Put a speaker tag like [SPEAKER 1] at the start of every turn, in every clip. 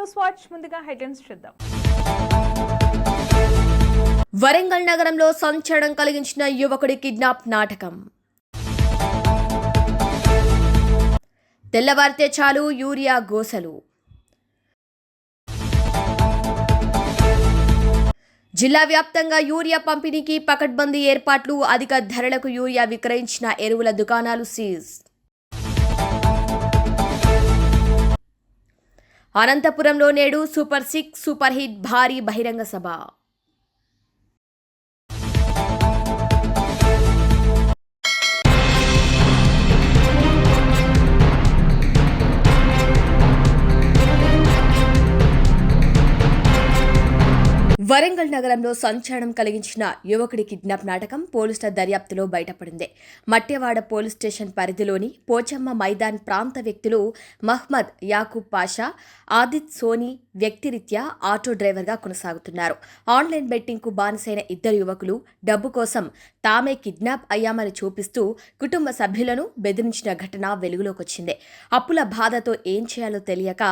[SPEAKER 1] News watch ముందుగా headlines చూద్దాం.
[SPEAKER 2] వరంగల్ నగరంలో సంచలనం కలిగించిన యువకుడి కిడ్నాప్ నాటకం. తెల్లవారితే చాలు యూరియా గోసలు. జిల్లా వ్యాప్తంగా యూరియా పంపిణీకి పకడ్బందీ ఏర్పాట్లు అధిక ధరలకు యూరియా విక్రయించిన ఎరువుల దుకాణాలు సీజ్. అనంతపురంలో నేడు సూపర్ సిక్స్ సూపర్ హిట్ భారీ బహిరంగ సభ. వరంగల్ నగరంలో సంచలనం కలిగించిన యువకుడి కిడ్నాప్ నాటకం పోలీసుల దర్యాప్తులో బయటపడింది. మట్టెవాడ పోలీస్ స్టేషన్ పరిధిలోని పోచమ్మ మైదాన్ ప్రాంత వ్యక్తులు మహ్మద్ యాకూబ్ పాషా ఆదిత్ సోనీ వ్యక్తిరీత్యా ఆటో డ్రైవర్గా కొనసాగుతున్నారు. ఆన్లైన్ బెట్టింగ్కు బానిసైన ఇద్దరు యువకులు డబ్బు కోసం తామే కిడ్నాప్ అయ్యామని చూపిస్తూ కుటుంబ సభ్యులను బెదిరించిన ఘటన వెలుగులోకొచ్చింది. అప్పుల బాధతో ఏం చేయాలో తెలియక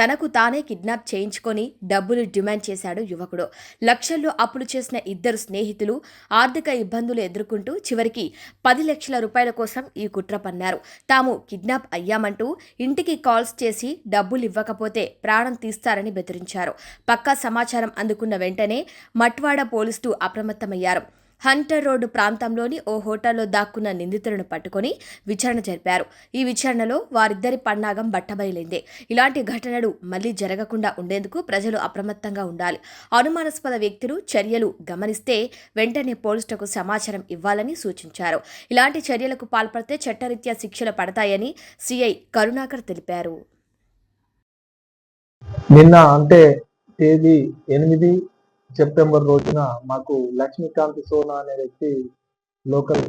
[SPEAKER 2] తనకు తానే కిడ్నాప్ చేయించుకొని డబ్బులు డిమాండ్ చేశాడు యువకుడు. లక్షల్లో అప్పులు చేసిన ఇద్దరు స్నేహితులు ఆర్థిక ఇబ్బందులు ఎదుర్కొంటూ చివరికి పది లక్షల రూపాయల కోసం ఈ కుట్ర పన్నారు. తాము కిడ్నాప్ అయ్యామంటూ ఇంటికి కాల్స్ చేసి డబ్బులు ఇవ్వకపోతే ప్రాణం తీస్తారని బెదిరించారు. పక్కా సమాచారం అందుకున్న వెంటనే మట్వాడ పోలీసులు అప్రమత్తమయ్యారు. హంటర్ రోడ్డు ప్రాంతంలోని ఓ హోటల్లో దాక్కున్న నిందితులను పట్టుకొని విచారణ జరిపారు. ఈ విచారణలో వారిద్దరి పన్నాగం బట్టబయలైంది. ఇలాంటి ఘటనలు మళ్ళీ జరగకుండా ఉండేందుకు ప్రజలు అప్రమత్తంగా ఉండాలి. అనుమానాస్పద వ్యక్తులు చర్యలు గమనిస్తే వెంటనే పోలీసులకు సమాచారం ఇవ్వాలని సూచించారు. ఇలాంటి చర్యలకు పాల్పడితే చట్టరీత్యా శిక్షలు పడతాయని సిఐ కరుణాకర్ తెలిపారు.
[SPEAKER 3] నిన్న అంటే తేదీ ఎనిమిది సెప్టెంబర్ రోజున మాకు లక్ష్మీకాంత్ సోనా అనే వ్యక్తి లోకల్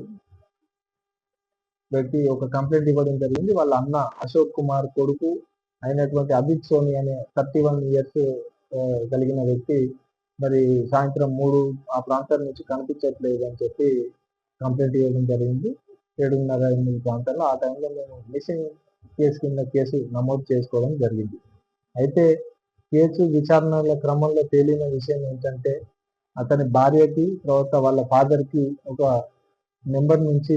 [SPEAKER 3] వ్యక్తి ఒక కంప్లైంట్ ఇవ్వడం జరిగింది. వాళ్ళ అన్న అశోక్ కుమార్ కొడుకు అయినటువంటి అభిత్ సోని అనే థర్టీ వన్ ఇయర్స్ కలిగిన వ్యక్తి మరి సాయంత్రం మూడు ఆ ప్రాంతం నుంచి కనిపించట్లేదు అని చెప్పి కంప్లైంట్ ఇవ్వడం జరిగింది. ఏడున్నర ఎనిమిది ప్రాంతాల్లో ఆ టైంలో మేము మిస్సింగ్ కేసు కింద కేసు నమోదు చేసుకోవడం జరిగింది. అయితే కేసు విచారణల క్రమంలో తేలిన విషయం ఏంటంటే అతని భార్యకి తర్వాత వాళ్ళ ఫాదర్కి ఒక నెంబర్ నుంచి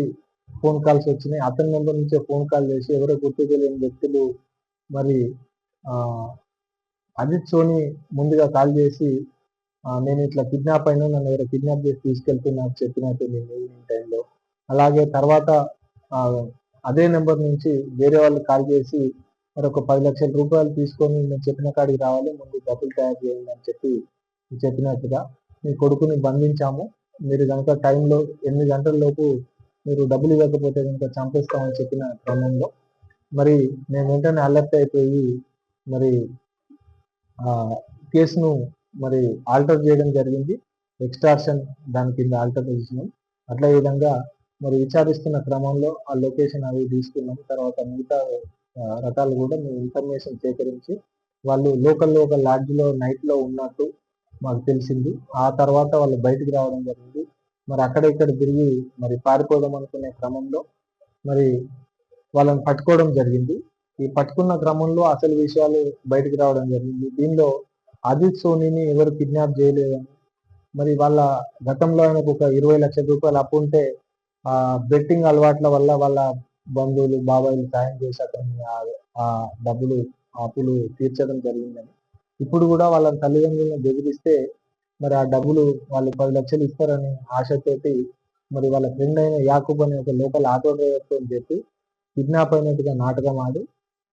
[SPEAKER 3] ఫోన్ కాల్స్ వచ్చినాయి. అతని నెంబర్ నుంచే ఫోన్ కాల్ చేసి ఎవరో గుర్తు తెలియని వ్యక్తులు మరి అజిత్ సోని ముందుగా కాల్ చేసి నేను ఇట్లా కిడ్నాప్ అయినా నన్ను ఎవరో కిడ్నాప్ చేసి తీసుకెళ్తున్నాను చెప్పినట్టు నేను ఈవినింగ్ టైంలో. అలాగే తర్వాత అదే నెంబర్ నుంచి వేరే వాళ్ళు కాల్ చేసి మరి ఒక పది లక్షల రూపాయలు తీసుకొని నేను చెప్పిన కాడికి రావాలి ముందు డబ్బులు తయారు చేయండి అని చెప్పి చెప్పినట్టుగా మీ కొడుకుని బంధించాము. మీరు కనుక టైంలో ఎనిమిది గంటల లోపు మీరు డబ్బులు ఇవ్వకపోతే కనుక చంపేస్తామని చెప్పిన క్రమంలో మరి మేము వెంటనే అలర్ట్ అయిపోయి మరి ఆ కేసును మరి ఆల్టర్ చేయడం జరిగింది. ఎక్స్ట్రాక్షన్ దాని కింద ఆల్టర్ చేసినాం. అట్లా ఈ విధంగా మరి విచారిస్తున్న క్రమంలో ఆ లొకేషన్ అవి తీసుకున్నాం. తర్వాత మిగతా రకాలు కూడా మేము ఇన్ఫర్మేషన్ సేకరించి వాళ్ళు లోకల్ లోకల్ లాడ్జ్లో నైట్లో ఉన్నట్టు మాకు తెలిసింది. ఆ తర్వాత వాళ్ళు బయటికి రావడం జరిగింది. మరి అక్కడ ఇక్కడ తిరిగి మరి పారిపోదాం అనుకునే క్రమంలో మరి వాళ్ళని పట్టుకోవడం జరిగింది. ఈ పట్టుకున్న క్రమంలో అసలు విషయాలు బయటికి రావడం జరిగింది. దీనిలో అజిత్ సోనీని ఎవరు కిడ్నాప్ చేయలేదని మరి వాళ్ళ గతంలో ఆయనకు ఒక ఇరవై లక్షల రూపాయలు అప్పు ఉంటే ఆ బెట్టింగ్ అలవాట్ల వల్ల వాళ్ళ బంధువులు బాబాయిలు సాయం చేసి అతన్ని ఆ- డబ్బులు ఆ అప్పులు తీర్చడం జరిగిందని. ఇప్పుడు కూడా వాళ్ళ తల్లిదండ్రులను బెదిరిస్తే మరి ఆ డబ్బులు వాళ్ళు పది లక్షలు ఇస్తారని ఆశతోటి మరి వాళ్ళ ఫ్రెండ్ అయిన యాకూబ్ అనే ఒక లోకల్ ఆటో డ్రైవర్తో చెప్పి కిడ్నాప్ అయినట్టుగా నాటకం ఆడి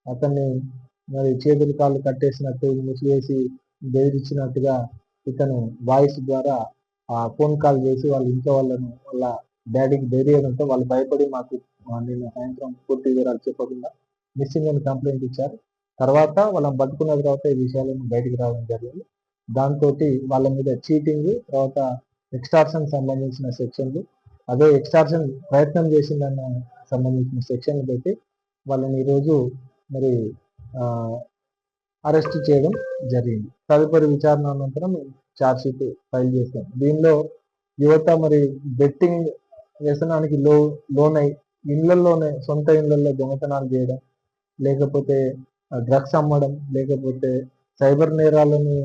[SPEAKER 3] అతన్ని మరి చేతులు కాళ్ళు కట్టేసినట్టు ముసివేసి బెదిరించినట్టుగా ఇతను వాయిస్ ద్వారా ఆ ఫోన్ కాల్ చేసి వాళ్ళ ఇంట్లో వాళ్ళను వాళ్ళ డాడీకి ధైర్యంతో వాళ్ళు భయపడి మాకు ఆ, నిన్న సాయంత్రం పూర్తి వివరాలు చెప్పకుండా మిస్సింగ్ అని కంప్లైంట్ ఇచ్చారు. తర్వాత వాళ్ళని పట్టుకున్న తర్వాత ఈ విషయాలను బయటికి రావడం జరిగింది. దాంతో వాళ్ళ మీద చీటింగ్ తర్వాత ఎక్స్టార్షన్ సంబంధించిన సెక్షన్లు అదే ఎక్స్టార్షన్ ప్రయత్నం చేసిందన్న సంబంధించిన సెక్షన్లు పెట్టి వాళ్ళని ఈరోజు మరి అరెస్ట్ చేయడం జరిగింది. తదుపరి విచారణ అనంతరం ఛార్జ్ షీట్ ఫైల్ చేస్తాం దీనిలో యువత మరి బెట్టింగ్ వ్యసనానికి లో లోనై ఇళ్ళలోనే సొంత ఇళ్ళలో దొంగతనాలు చేయడం లేకపోతే డ్రగ్స్ అమ్మడం లేకపోతే సైబర్ నేరాలను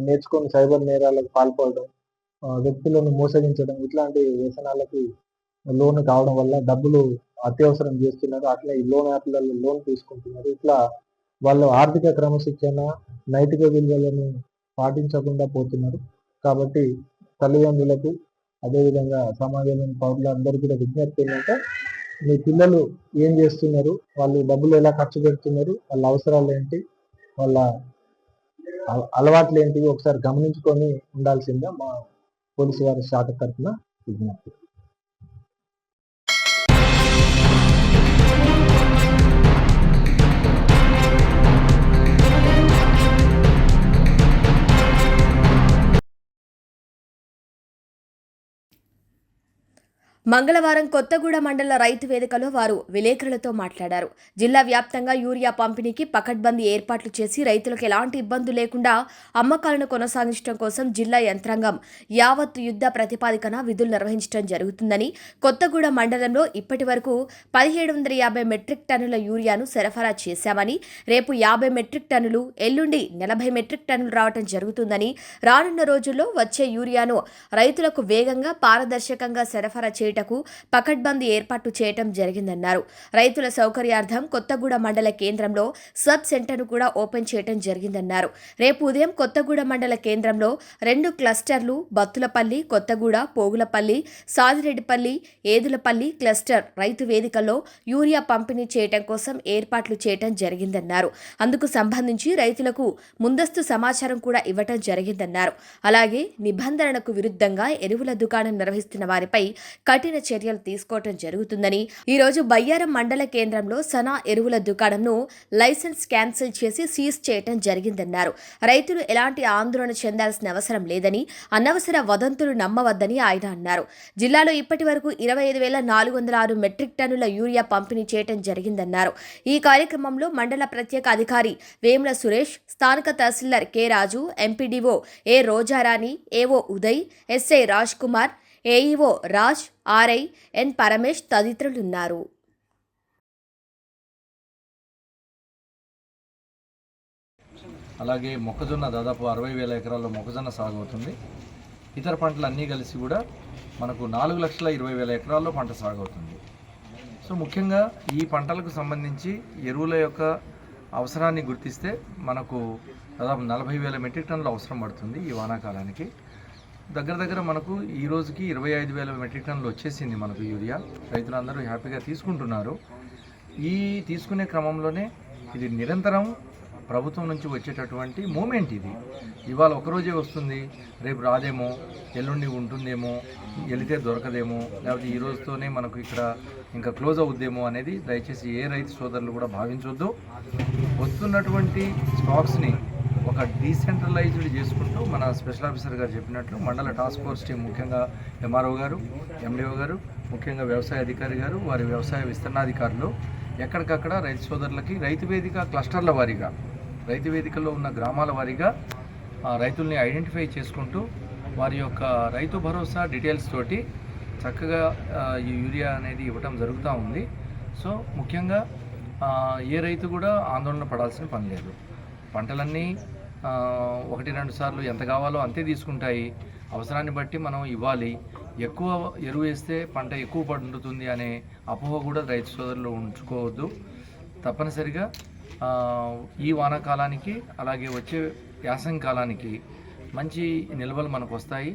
[SPEAKER 3] నేర్చుకొని సైబర్ నేరాలకు పాల్పడడం వ్యక్తులను మోసగించడం ఇట్లాంటి వ్యసనాలకి లోన్ కావడం వల్ల డబ్బులు అత్యవసరం చేస్తున్నారు. అట్లా ఈ లోన్ యాప్లలో లోన్ తీసుకుంటున్నారు. ఇట్లా వాళ్ళు ఆర్థిక క్రమశిక్షణ నైతిక విలువలను పాటించకుండా పోతున్నారు. కాబట్టి తల్లిదండ్రులకు అదేవిధంగా సమాజంలోని పౌరులందరూ కూడా విజ్ఞప్తి ఏంటంటే మీ పిల్లలు ఏం చేస్తున్నారు? వాళ్ళు డబ్బులు ఎలా ఖర్చు పెడుతున్నారు? వాళ్ళ అవసరాలు ఏంటి? వాళ్ళ అలవాట్లు ఏంటివి ఒకసారి గమనించుకొని ఉండాల్సిందే మా పోలీసు వారి శాఖ తరఫున విజ్ఞప్తి.
[SPEAKER 2] మంగళవారం కొత్తగూడ మండల రైతు వేదికలో వారు విలేకరులతో మాట్లాడారు. జిల్లా వ్యాప్తంగా యూరియా పంపిణీకి పకడ్బందీ ఏర్పాట్లు చేసి రైతులకు ఎలాంటి ఇబ్బంది లేకుండా అమ్మకాలను కొనసాగించడం కోసం జిల్లా యంత్రాంగం యావత్ యుద్ధ ప్రతిపాదికన విధులు నిర్వహించడం జరుగుతుందని కొత్తగూడ మండలంలో ఇప్పటి వరకు పదిహేడు వందల యాభై మెట్రిక్ టన్నుల యూరియాను సరఫరా చేశామని రేపు యాభై మెట్రిక్ టన్నులు ఎల్లుండి నలభై మెట్రిక్ టన్నులు రావడం జరుగుతుందని రానున్న రోజుల్లో వచ్చే యూరియాను రైతులకు వేగంగా పారదర్శకంగా సరఫరా చేయడం చేయుటకు పకడ్బందీ ఏర్పాటు చేయటం జరిగిందన్నారు. రైతుల సౌకర్యార్థం కొత్తగూడ మండల కేంద్రంలో సబ్ సెంటర్ను కూడా ఓపెన్ చేయటం జరిగిందన్నారు. రేపు ఉదయం కొత్తగూడ మండల కేంద్రంలో రెండు క్లస్టర్లు బత్తులపల్లి కొత్తగూడ పోగులపల్లి సాదిరెడ్డిపల్లి ఏదులపల్లి క్లస్టర్ రైతు వేదికల్లో యూరియా పంపిణీ చేయటం కోసం ఏర్పాట్లు చేయటం జరిగిందన్నారు. అందుకు సంబంధించి రైతులకు ముందస్తు సమాచారం కూడా ఇవ్వటం జరిగిందన్నారు. అలాగే నిబంధనలకు విరుద్ధంగా ఎరువుల దుకాణం నిర్వహిస్తున్న వారిపై కఠిన చర్యలు తీసుకోవటం జరుగుతుందని ఈ రోజు బయ్యారం మండల కేంద్రంలో సనా ఎరువుల దుకాణంను లైసెన్స్ క్యాన్సిల్ చేసి సీజ్ చేయటం జరిగిందన్నారు. రైతులు ఎలాంటి ఆందోళన చెందాల్సిన అవసరం లేదని అనవసర వదంతులు నమ్మవద్దని ఆయన అన్నారు. జిల్లాలో ఇప్పటి వరకు ఇరవై ఐదు వేల నాలుగు వందల ఆరు మెట్రిక్ టన్నుల యూరియా పంపిణీ చేయటం జరిగిందన్నారు. ఈ కార్యక్రమంలో మండల ప్రత్యేక అధికారి వేముల సురేష్ స్థానిక tahsildar K Raju MPDO A Rojarani AO Uday SI Raj Kumar AEO Raj RI N Paramesh తదితరులున్నారు.
[SPEAKER 4] అలాగే మొక్కజొన్న దాదాపు అరవై వేల ఎకరాల్లో మొక్కజొన్న సాగు అవుతుంది. ఇతర పంటలు అన్నీ కలిసి కూడా మనకు నాలుగు లక్షల ఇరవై వేల ఎకరాల్లో పంట సాగు అవుతుంది. సో ముఖ్యంగా ఈ పంటలకు సంబంధించి ఎరువుల యొక్క అవసరాన్ని గుర్తిస్తే మనకు దాదాపు నలభై వేల మెట్రిక్ టన్నులు అవసరం పడుతుంది ఈ వానాకాలానికి. దగ్గర దగ్గర మనకు ఈ రోజుకి ఇరవై ఐదు వేల మెట్రిక్ టన్నులు వచ్చేసింది మనకు యూరియా. రైతులందరూ హ్యాపీగా తీసుకుంటున్నారు. ఈ తీసుకునే క్రమంలోనే ఇది నిరంతరం ప్రభుత్వం నుంచి వచ్చేటటువంటి మూమెంట్ ఇది. ఇవాళ ఒకరోజే వస్తుంది. రేపు రాదేమో ఎల్లుండి ఉంటుందేమో వెళితే దొరకదేమో లేకపోతే ఈ రోజుతోనే మనకు ఇక్కడ ఇంకా క్లోజ్ అవుద్దేమో అనేది దయచేసి ఏ రైతు సోదరులు కూడా భావించొద్దు. వస్తున్నటువంటి స్టాక్స్ని ఒక డీసెంట్రలైజ్డ్ చేసుకుంటూ మన స్పెషల్ ఆఫీసర్ గారు చెప్పినట్లు మండల టాస్క్ ఫోర్స్ టీం ముఖ్యంగా ఎంఆర్ఓ గారు ఎండిఓ గారు ముఖ్యంగా వ్యవసాయ అధికారి గారు వారి వ్యవసాయ విస్తరణాధికారులు ఎక్కడికక్కడ రైతు సోదరులకి రైతు వేదిక క్లస్టర్ల వారీగా రైతు వేదికలో ఉన్న గ్రామాల వారీగా ఆ, రైతుల్ని ఐడెంటిఫై చేసుకుంటూ వారి యొక్క రైతు భరోసా డీటెయిల్స్ తోటి చక్కగా ఈ యూరియా అనేది ఇవ్వటం జరుగుతూ ఉంది. సో ముఖ్యంగా ఏ రైతు కూడా ఆందోళన పడాల్సిన పని లేదు. పంటలన్నీ ఒకటి రెండు సార్లు ఎంత కావాలో అంతే తీసుకుంటాయి. అవసరాన్ని బట్టి మనం ఇవ్వాలి. ఎక్కువ ఎరువు వేస్తే పంట ఎక్కువ పండుతుంది అనే అపోహ కూడా రైతు సోదరులు ఉంచుకోవద్దు. తప్పనిసరిగా ఈ వానాకాలానికి అలాగే వచ్చే వ్యాసం కాలానికి మంచి నిల్వలు మనకు వస్తాయి.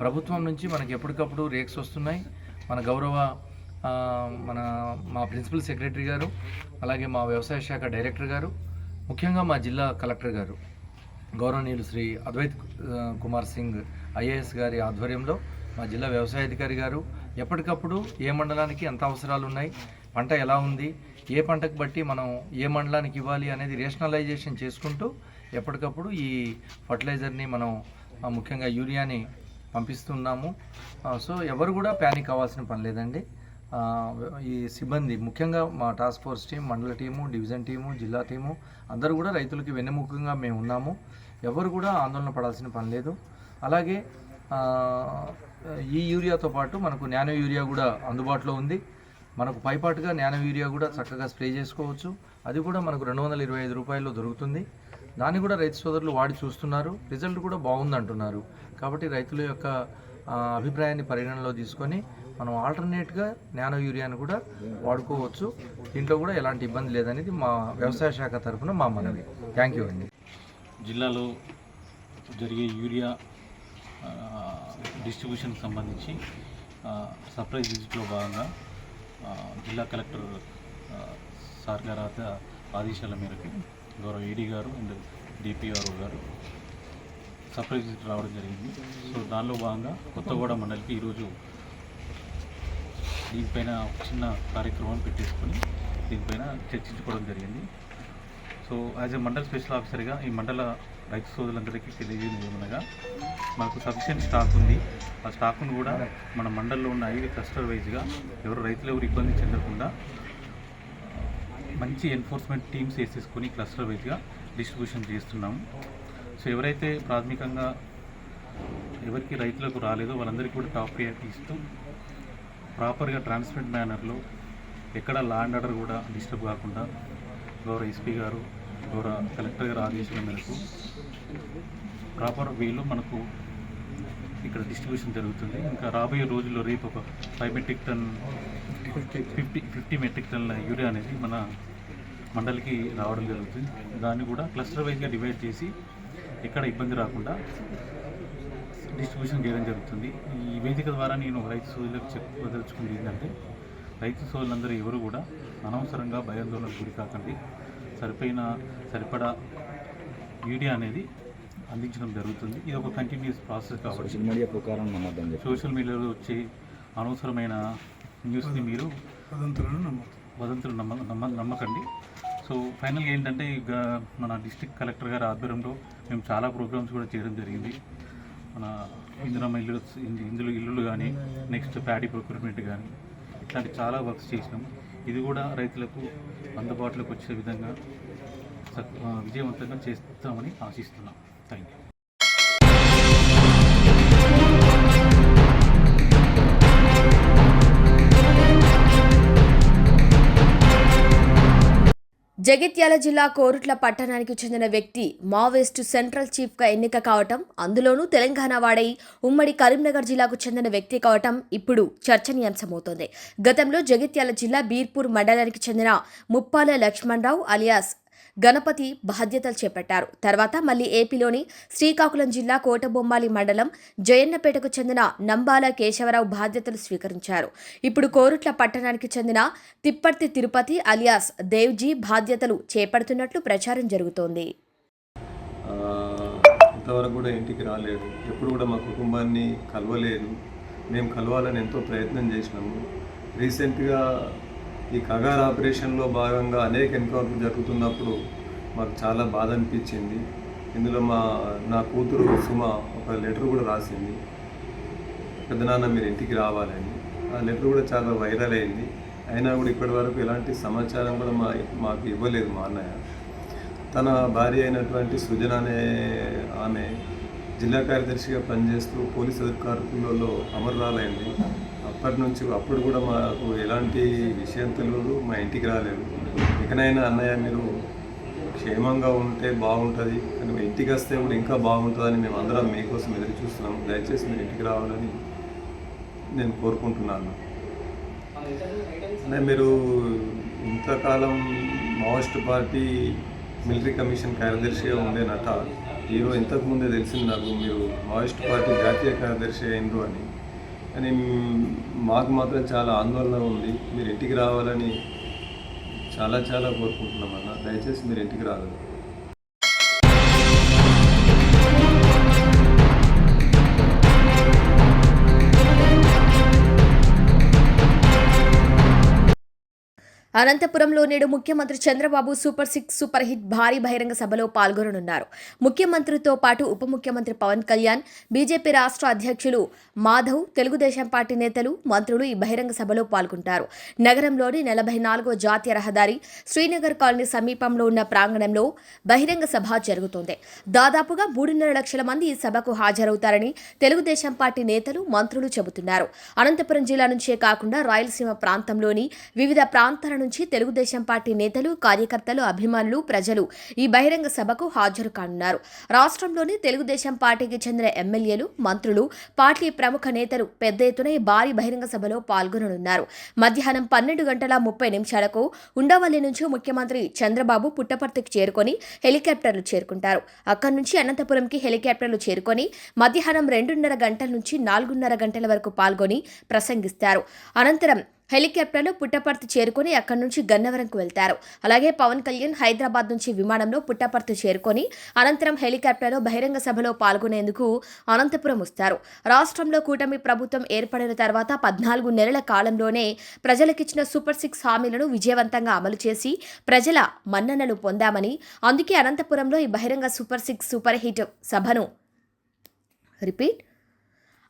[SPEAKER 4] ప్రభుత్వం నుంచి మనకి ఎప్పటికప్పుడు రేక్స్ వస్తున్నాయి. మన గౌరవ మన మా ప్రిన్సిపల్ సెక్రటరీ గారు అలాగే మా వ్యవసాయ శాఖ డైరెక్టర్ గారు ముఖ్యంగా మా జిల్లా కలెక్టర్ గారు. గౌరవనీయులు శ్రీ అద్వైత్ కుమార్ సింగ్ ఐఏఎస్ గారి ఆధ్వర్యంలో మా జిల్లా వ్యవసాయ అధికారి గారు ఎప్పటికప్పుడు ఏ మండలానికి ఎంత అవసరాలు ఉన్నాయి పంట ఎలా ఉంది ఏ పంటకు బట్టి మనం ఏ మండలానికి ఇవ్వాలి అనేది రేషనలైజేషన్ చేసుకుంటూ ఎప్పటికప్పుడు ఈ ఫర్టిలైజర్ని మనం ముఖ్యంగా యూరియాని పంపిస్తున్నాము. సో ఎవరు కూడా ప్యానిక్ అవ్వాల్సిన పని లేదండి. ఈ సిబ్బంది ముఖ్యంగా మా టాస్క్ ఫోర్స్ టీం మండల టీము డివిజన్ టీము జిల్లా టీము అందరూ కూడా రైతులకి వెన్నెముఖంగా మేము ఉన్నాము. ఎవరు కూడా ఆందోళన పడాల్సిన పని లేదు. అలాగే ఈ యూరియాతో పాటు మనకు నానో యూరియా కూడా అందుబాటులో ఉంది. మనకు పైపాటుగా నానో యూరియా కూడా చక్కగా స్ప్రే చేసుకోవచ్చు. అది కూడా మనకు రెండు వందల ఇరవై ఐదు రూపాయల్లో దొరుకుతుంది. దాన్ని కూడా రైతు సోదరులు వాడి చూస్తున్నారు. రిజల్ట్ కూడా బాగుంది అంటున్నారు కాబట్టి రైతుల యొక్క అభిప్రాయాన్ని పరిగణనలో తీసుకొని మనం ఆల్టర్నేట్గా నానో యూరియాను కూడా వాడుకోవచ్చు. దీంట్లో కూడా ఎలాంటి ఇబ్బంది లేదనేది మా వ్యవసాయ శాఖ తరఫున మా మనవి. థ్యాంక్ యూ అండి.
[SPEAKER 5] జిల్లాలో జరిగే యూరియా డిస్ట్రిబ్యూషన్కి సంబంధించి ఆ, సర్ప్రైజ్ విజిట్లో భాగంగా జిల్లా కలెక్టర్ సార్ గారి ఆదేశాల మేరకు గౌరవ ఈడీ గారు అండ్ డిపిఆర్ఓ గారు సర్ప్రైజ్ విజిట్ రావడం జరిగింది. సో దానిలో భాగంగా కొత్తగూడ మండలికి ఈరోజు దీనిపైన ఒక చిన్న కార్యక్రమం పెట్టేసుకొని దీనిపైన చర్చించుకోవడం జరిగింది. So as a mandal special ఆఫీసర్గా ఈ మండల రైతు సోదరులందరికీ తెలియజేయడం ఏమనగా మనకు సఫిషియెంట్ స్టాక్ ఉంది. ఆ స్టాక్ను కూడా మన మండల్లో ఉన్న ఐదు క్లస్టర్ వైజ్గా ఎవరు రైతులు ఎవరు ఇబ్బంది చెందకుండా మంచి ఎన్ఫోర్స్మెంట్ టీమ్స్ వేసేసుకొని క్లస్టర్ వైజ్గా డిస్ట్రిబ్యూషన్ చేస్తున్నాము. సో ఎవరైతే ప్రాథమికంగా ఎవరికి రైతులకు రాలేదో వాళ్ళందరికీ కూడా టాప్ ప్రియారిటీ ఇస్తూ ప్రాపర్గా ట్రాన్స్పరెంట్ మేనర్లో ఎక్కడ ల్యాండ్ ఆర్డర్ కూడా డిస్టర్బ్ కాకుండా గౌరవ ఎస్పీ గారు గౌరవ కలెక్టర్ గారు ఆదేశాల మేరకు ప్రాపర్ వేలో మనకు ఇక్కడ డిస్ట్రిబ్యూషన్ జరుగుతుంది. ఇంకా రాబోయే రోజుల్లో రేపు ఒక five metric ton fifty fifty metric టన్ల urea అనేది మన మండలికి రావడం జరుగుతుంది. దాన్ని కూడా క్లస్టర్ వైజ్గా డివైడ్ చేసి ఎక్కడ ఇబ్బంది రాకుండా డిస్ట్రిబ్యూషన్ చేయడం జరుగుతుంది. ఈ వేదిక ద్వారా నేను రైతు సోదరులకు చెప్పదలుచుకుంది ఏంటంటే రైతు సోదరులందరూ ఎవరు కూడా అనవసరంగా భయాందోళనకు గురి కాకండి. సరిపోయిన సరిపడా మీడియా అనేది అందించడం జరుగుతుంది. ఇది ఒక కంటిన్యూస్ ప్రాసెస్ కాబట్టి
[SPEAKER 6] సోషల్ మీడియా ప్రకారం
[SPEAKER 5] సోషల్ మీడియాలో వచ్చే అనవసరమైన న్యూస్ని మీరు వదంతులు నమ్మ నమ్మ నమ్మకండి. సో ఫైనల్గా ఏంటంటే మన డిస్ట్రిక్ట్ కలెక్టర్ గారి ఆధ్వర్యంలో మేము చాలా ప్రోగ్రామ్స్ కూడా చేయడం జరిగింది. మన ఇందిరమ్మ ఇల్లు ఇందులో ఇల్లులు కానీ నెక్స్ట్ ప్యాడీ ప్రొక్యూర్మెంట్ కానీ ఇట్లాంటి చాలా వర్క్స్ చేసినాం ఇది కూడా రైతులకు అందుబాటులోకి వచ్చే విధంగా విజయవంతంగా చేస్తామని ఆశిస్తున్నాం. థ్యాంక్ యూ
[SPEAKER 2] జగిత్యాల జిల్లా కోరుట్ల పట్టణానికి చెందిన వ్యక్తి మావోయిస్టు సెంట్రల్ చీఫ్గా ఎన్నిక కావటం అందులోనూ తెలంగాణ వాడై ఉమ్మడి కరీంనగర్ జిల్లాకు చెందిన వ్యక్తి కావటం ఇప్పుడు చర్చనీయాంశమవుతోంది. గతంలో జగిత్యాల జిల్లా బీర్పూర్ మండలానికి చెందిన ముప్పాల లక్ష్మణరావు అలియాస్ గణపతి బాధ్యతలు చేపట్టారు. తర్వాత మళ్ళీ ఏపీలోని శ్రీకాకుళం జిల్లా కోటబొమ్మాలి మండలం జయన్నపేటకు చెందిన నంబాల కేశవరావు బాధ్యతలు స్వీకరించారు. ఇప్పుడు కోరుట్ల పట్టణానికి చెందిన తిప్పర్తి తిరుపతి అలియాస్ దేవ్జీ బాధ్యతలు చేపడుతున్నట్లు ప్రచారం జరుగుతోంది.
[SPEAKER 7] ఇంతవరకు కూడా ఇంటికి రాలేదు. ఎప్పుడు కూడా మా కుటుంబాన్ని కలవలేదు. మేము కలవాలని ఎంతో ప్రయత్నం చేసినాము. రీసెంట్గా ఈ కగార్ ఆపరేషన్లో భాగంగా అనేక ఎన్కౌంటర్లు జరుగుతున్నప్పుడు మాకు చాలా బాధ అనిపించింది. ఇందులో మా నా కూతురు సుమ ఒక లెటర్ కూడా రాసింది. పెద్దనాన్న మీరు ఇంటికి రావాలని. ఆ లెటర్ కూడా చాలా వైరల్ అయింది. అయినా కూడా ఇప్పటి వరకు ఎలాంటి సమాచారం కూడా మా మాకు ఇవ్వలేదు మా అన్నయ్య. తన భార్య అయినటువంటి సృజన అనే ఆమె జిల్లా కార్యదర్శిగా పనిచేస్తూ పోలీస్ అధికారులలో అమర్రాలైంది. అప్పటి నుంచి అప్పుడు కూడా మాకు ఎలాంటి విషయం తెలియదు మా ఇంటికి రాలేదు. ఇకనైనా అన్నయ్య మీరు క్షేమంగా ఉంటే బాగుంటుంది కానీ మీ ఇంటికి వస్తే కూడా ఇంకా బాగుంటుందని మేము అందరం మీకోసం ఎదురు చూస్తున్నాం. దయచేసి మీరు ఇంటికి రావాలని నేను కోరుకుంటున్నాను. అంటే మీరు ఇంతకాలం మావోయిస్ట్ పార్టీ మిలిటరీ కమిషన్ కార్యదర్శిగా ఉండే నట ఈరోజు ఇంతకుముందే తెలిసింది నాకు మీరు మావోయిస్ట్ పార్టీ జాతీయ కార్యదర్శి అయినరు అని. కానీ మాకు మాత్రం చాలా ఆందోళన ఉంది. మీరు ఇంటికి రావాలని చాలా చాలా కోరుకుంటున్నాం అన్న. దయచేసి మీరు ఇంటికి రాగలరు.
[SPEAKER 2] అనంతపురంలో నేడు ముఖ్యమంత్రి Chandrababu super six super hit భారీ బహిరంగ సభలో పాల్గొననున్నారు. ముఖ్యమంత్రితో పాటు ఉప ముఖ్యమంత్రి పవన్ కళ్యాణ్ బీజేపీ రాష్ట్ర అధ్యక్షులు మాధవ్ తెలుగుదేశం పార్టీ నేతలు మంత్రులు ఈ బహిరంగ సభలో పాల్గొంటారు. నగరంలోని నలభై నాలుగో జాతీయ రహదారి శ్రీనగర్ కాలనీ సమీపంలో ఉన్న ప్రాంగణంలో బహిరంగ సభ జరుగుతోంది. దాదాపుగా మూడున్నర లక్షల మంది ఈ సభకు హాజరవుతారని తెలుగుదేశం పార్టీ నేతలు మంత్రులు చెబుతున్నారు. అనంతపురం జిల్లా నుంచే కాకుండా రాయలసీమ ప్రాంతంలోని వివిధ ప్రాంతాల నుంచి తెలుగుదేశం పార్టీ నేతలు కార్యకర్తలు అభిమానులు ప్రజలు ఈ బహిరంగ సభకు హాజరు కానున్నారు. రాష్ట్రంలోని తెలుగుదేశం పార్టీకి చెందిన ఎమ్మెల్యేలు మంత్రులు పార్టీ ప్రముఖ నేతలు పెద్ద ఎత్తున ఈ భారీ బహిరంగ సభలో పాల్గొననున్నారు. మధ్యాహ్నం పన్నెండు గంటల ముప్పై నిమిషాలకు ఉండవల్లి నుంచి ముఖ్యమంత్రి చంద్రబాబు పుట్టపర్తికి చేరుకొని హెలికాప్టర్లు చేరుకుంటారు. అక్కడి నుంచి అనంతపురంకి హెలికాప్టర్లు చేరుకొని మధ్యాహ్నం రెండున్నర గంటల నుంచి నాలుగున్నర గంటల వరకు పాల్గొని ప్రసంగిస్తారు. అనంతరం హెలికాప్టర్లో పుట్టపర్తి చేరుకొని అక్కడి నుంచి గన్నవరంకు వెళ్తారు. అలాగే పవన్ కళ్యాణ్ హైదరాబాద్ నుంచి విమానంలో పుట్టపర్తి చేరుకొని అనంతరం హెలికాప్టర్లో బహిరంగ సభలో పాల్గొనేందుకు అనంతపురం వస్తారు. రాష్ట్రంలో కూటమి ప్రభుత్వం ఏర్పడిన తర్వాత పద్నాలుగు నెలల కాలంలోనే ప్రజలకిచ్చిన సూపర్ సిక్స్ హామీలను విజయవంతంగా అమలు చేసి ప్రజల మన్ననలు పొందామని అందుకే అనంతపురంలో ఈ బహిరంగ సూపర్ సిక్స్ సూపర్ హిట్ సభను రిపీట్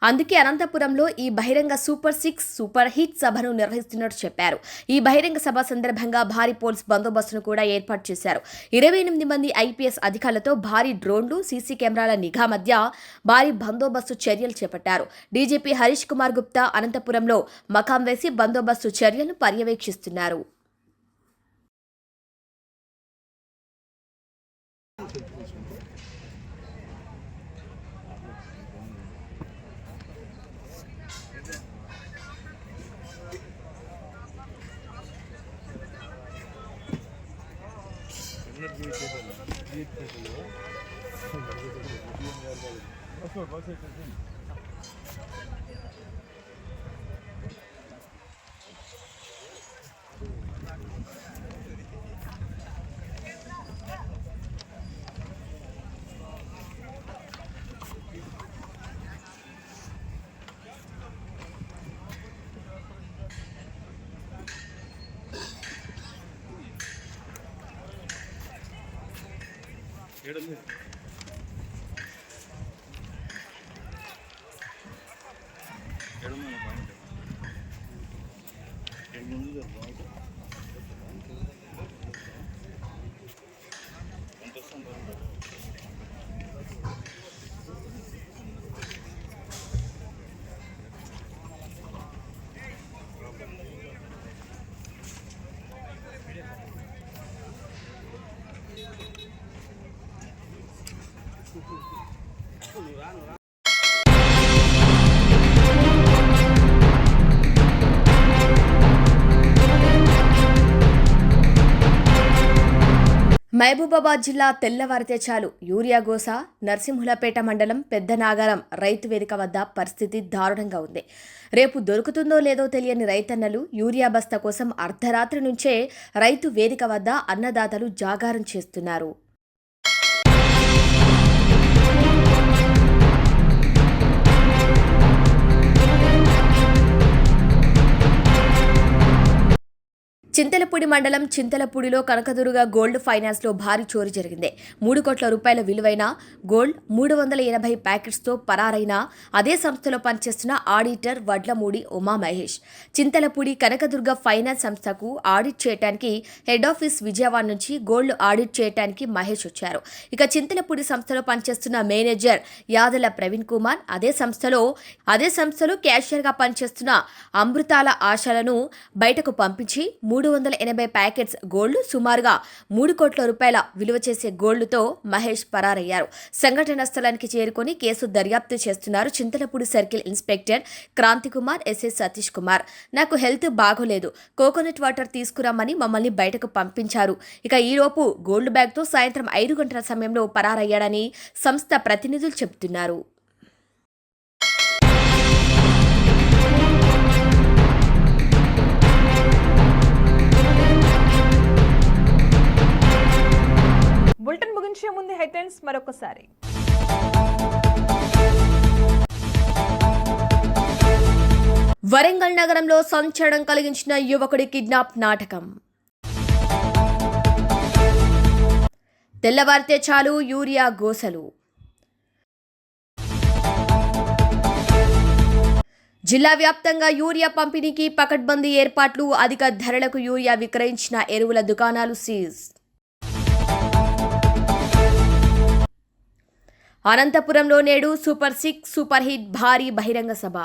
[SPEAKER 2] అందుకే అనంతపురంలో ఈ బహిరంగ సూపర్ సిక్స్ సూపర్ హిట్ సభను నిర్వహిస్తున్నట్టు చెప్పారు. ఈ బహిరంగ సభ సందర్భంగా భారీ పోలీస్ బందోబస్తును కూడా ఏర్పాటు చేశారు. ఇరవై ఎనిమిది మంది ఐపీఎస్ అధికారులతో భారీ డ్రోన్లు సీసీ కెమెరాల నిఘా మధ్య భారీ బందోబస్తు చర్యలు చేపట్టారు. డీజీపీ హరీష్ కుమార్ గుప్తా అనంతపురంలో మకాం వేసి బందోబస్తు చర్యలను పర్యవేక్షిస్తున్నారు. Nasıl bak, bak, എടുന്ന് మహబూబాబాద్ జిల్లా తెల్లవారితే చాలు. యూరియా గోస నర్సింహులపేట మండలం పెద్ద నాగారం రైతు వేదిక వద్ద పరిస్థితి దారుణంగా ఉంది. రేపు దొరుకుతుందో లేదో తెలియని రైతన్నలు యూరియా బస్తా కోసం అర్ధరాత్రి నుంచే రైతు వేదిక వద్ద అన్నదాతలు జాగారం చేస్తున్నారు. చింతలపూడి మండలం చింతలపూడిలో కనకదుర్గ గోల్డ్ ఫైనాన్స్లో భారీ చోరీ జరిగింది. మూడు కోట్ల రూపాయల విలువైన గోల్డ్ మూడు వందల ఎనభై ప్యాకెట్స్తో పరారైన అదే సంస్థలో పనిచేస్తున్న ఆడిటర్ వడ్లమూడి ఉమా మహేష్. చింతలపూడి కనకదుర్గ ఫైనాన్స్ సంస్థకు ఆడిట్ చేయడానికి హెడ్ ఆఫీస్ విజయవాడ నుంచి గోల్డ్ ఆడిట్ చేయడానికి మహేష్ వచ్చారు. ఇక చింతలపూడి సంస్థలో పనిచేస్తున్న మేనేజర్ యాదల ప్రవీణ్ కుమార్ అదే సంస్థలో అదే సంస్థలో క్యాషియర్గా పనిచేస్తున్న అమృతాల ఆశలను బయటకు పంపించి మూడు వందల ఎనభై ప్యాకెట్స్ గోల్డ్ సుమారుగా మూడు కోట్ల రూపాయల విలువ చేసే గోల్డ్తో మహేష్ పరారయ్యారు. సంఘటన స్థలానికి చేరుకొని కేసు దర్యాప్తు చేస్తున్నారు Chintalapudi circle inspector Kranthikumar SS Satish Kumar. నాకు హెల్త్ బాగోలేదు. కోకోనట్ వాటర్ తీసుకురమ్మని మమ్మల్ని బయటకు పంపించారు. ఇక ఈలోపు గోల్డ్ బ్యాగ్తో సాయంత్రం ఐదు గంటల సమయంలో పరారయ్యాడని సంస్థ ప్రతినిధులు చెబుతున్నారు.
[SPEAKER 1] ముగించే ముందు హెడ్లైన్స్ మరొకసారి.
[SPEAKER 2] వరంగల్ నగరంలో సంచలనం కలిగించిన యువకుడి కిడ్నాప్ నాటకం. తెల్లవారితే చాలు యూరియా గోసలు. జిల్లా వ్యాప్తంగా యూరియా పంపిణీకి పకడ్బందీ ఏర్పాట్లు అధిక ధరలకు యూరియా విక్రయించిన ఎరువుల దుకాణాలు సీజ్. అనంతపురంలో నేడు సూపర్ సిక్స్ సూపర్ హిట్ భారీ బహిరంగ సభ.